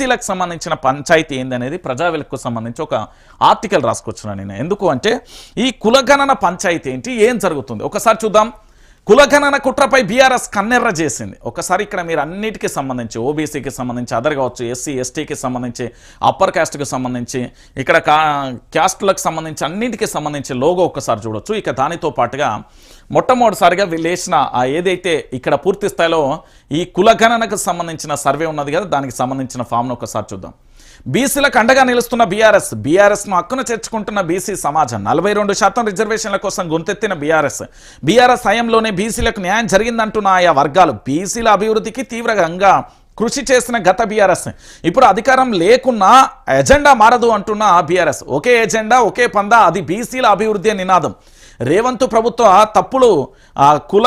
బీసీలకు సంబంధించిన పంచాయతీ ఏందనేది ప్రజావేలకు సంబంధించి ఒక ఆర్టికల్ రాసుకొచ్చున్నాను నేను. ఎందుకు అంటే ఈ కులగణన పంచాయతీ ఏంటి? ఏం జరుగుతుంది? ఒకసారి చూద్దాం. కులగణన కుట్రపై బీఆర్ఎస్ కన్నెర్ర చేసింది. ఒకసారి ఇక్కడ మీరు అన్నిటికీ సంబంధించి ఓబీసీకి సంబంధించి అదర్ కావచ్చు ఎస్సీ ఎస్టీకి సంబంధించి అప్పర్ క్యాస్ట్కి సంబంధించి ఇక్కడ కా క్యాస్ట్లకు సంబంధించి అన్నిటికీ సంబంధించి లోగో ఒకసారి చూడొచ్చు. ఇక దానితో పాటుగా మొట్టమొదటిసారిగా వీళ్ళేసిన ఆ ఏదైతే ఇక్కడ పూర్తి స్థాయిలో ఈ కులగణనకు సంబంధించిన సర్వే ఉన్నది కదా దానికి సంబంధించిన ఫామ్ను ఒకసారి చూద్దాం. బీసీలకు అండగా నిలుస్తున్న బీఆర్ఎస్ బీఆర్ఎస్ను హక్కును చేర్చుకుంటున్న బీసీ సమాజం. నలభై రెండు శాతం రిజర్వేషన్ల కోసం గొంతెత్తిన బీఆర్ఎస్. బీఆర్ఎస్ హయాంలోనే బీసీలకు న్యాయం జరిగిందంటున్న ఆయా వర్గాలు. బీసీల అభివృద్ధికి తీవ్రంగా కృషి చేసిన గత బీఆర్ఎస్. ఇప్పుడు అధికారం లేకున్నా ఎజెండా మారదు అంటున్న బీఆర్ఎస్. ఒకే ఎజెండా ఒకే పందా అది బీసీల అభివృద్ధి నినాదం. రేవంత్ ప్రభుత్వ తప్పులు ఆ, కుల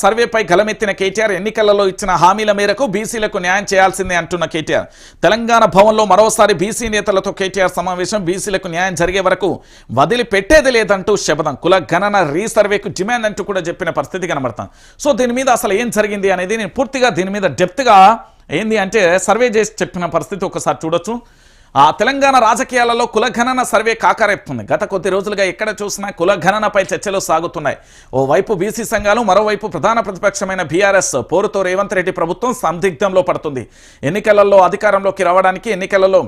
సర్వేపై గలమెత్తిన కేటీఆర్ ఎన్నికలలో ఇచ్చిన హామీల మేరకు బీసీలకు న్యాయం చేయాల్సిందే అంటున్న కేటీఆర్. తెలంగాణ భవన్లో మరోసారి బీసీ నేతలతో కేటీఆర్ సమావేశం బీసీలకు న్యాయం జరిగే వరకు వదిలిపెట్టేది లేదంటూ శబదం కుల రీసర్వేకు డిమాండ్ అంటూ కూడా చెప్పిన పరిస్థితి కనబడతాం. సో దీని మీద అసలు ఏం జరిగింది అనేది నేను పూర్తిగా దీని మీద డెప్త్గా ఏంది అంటే సర్వే చేసి చెప్పిన పరిస్థితి ఒకసారి చూడొచ్చు. ఆ తెలంగాణ రాజకీయాలలో కులగణన సర్వే కాకరేపుతుంది. గత కొద్ది రోజులుగా ఎక్కడ చూసినా కులగణనపై చర్చలు సాగుతున్నాయి. ఓ వైపు బీసీ సంఘాలు మరోవైపు ప్రధాన ప్రతిపక్షమైన బీఆర్ఎస్ పోరుతో రేవంత్ రెడ్డి ప్రభుత్వం సందిగ్ధంలో పడుతుంది. ఎన్నికలలో అధికారంలోకి రావడానికి ఎన్నికలలో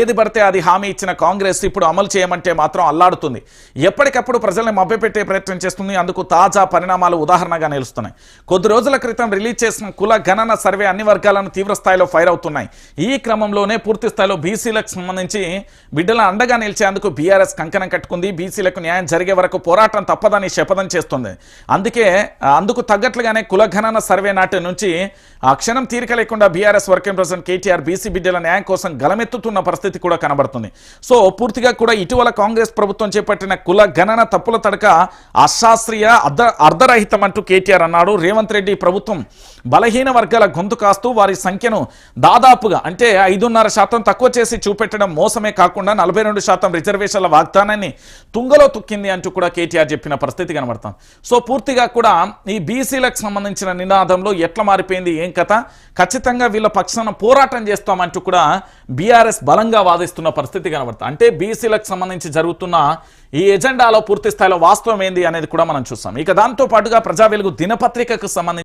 ఏది పడితే అది హామీ ఇచ్చిన కాంగ్రెస్ ఇప్పుడు అమలు చేయమంటే మాత్రం అల్లాడుతుంది. ఎప్పటికప్పుడు ప్రజల్ని మభ్యపెట్టే ప్రయత్నం చేస్తుంది. అందుకు తాజా పరిణామాలు ఉదాహరణగా నిలుస్తున్నాయి. కొద్ది రోజుల క్రితం రిలీజ్ చేసిన కుల గణన సర్వే అన్ని వర్గాలను తీవ్ర స్థాయిలో ఫైర్ అవుతున్నాయి. ఈ క్రమంలోనే పూర్తి స్థాయిలో బీసీలకు సంబంధించి బిడ్డల అండగా నిలిచేందుకు బీఆర్ఎస్ కంకణం కట్టుకుంది. బీసీలకు న్యాయం జరిగే వరకు పోరాటం తప్పదని శపథం చేస్తుంది. అందుకే అందుకు తగ్గట్లుగానే కులగణన సర్వే నాటి నుంచి ఆ క్షణం తీరిక లేకుండా BRS working president KTR BC బిడ్డల న్యాయం కోసం గలమెత్తుతున్న పరిస్థితి కూడా కనబడుతుంది. సో పూర్తిగా కూడా ఇటీవల కాంగ్రెస్ ప్రభుత్వం చేపట్టిన కుల గణన తప్పుల తడక అశాస్త్రీయ అర్ధ అర్ధరహితం అంటూ కేటీఆర్ అన్నాడు. రేవంత్ రెడ్డి ప్రభుత్వం బలహీన వర్గాల గొంతు కాస్తూ వారి సంఖ్యను దాదాపుగా అంటే ఐదున్నర శాతం తక్కువ చేసి పెట్టడం మోసమే కాకుండా నలభై రెండు శాతం రిజర్వేషన్ల వాగ్దానాన్ని తుంగలో తొక్కింది అంటూ కూడా కేటీఆర్ చెప్పిన పరిస్థితి కనబడతాం. సో పూర్తిగా కూడా ఈ బీసీలకు సంబంధించిన నినాదంలో ఎట్లా మారిపోయింది ఏం కథ? ఖచ్చితంగా వీళ్ళ పక్షాన పోరాటం చేస్తామంటూ కూడా బీఆర్ఎస్ బలంగా వాదిస్తున్న పరిస్థితి కనబడతాం. అంటే బీసీలకు సంబంధించి జరుగుతున్న ఈ ఎజెండాలో పూర్తి స్థాయిలో వాస్తవం ఏంది అనేది కూడా మనం చూస్తాం. ఇక దాంతో పాటుగా ప్రజా వెలుగు దినపత్రికకు సంబంధించి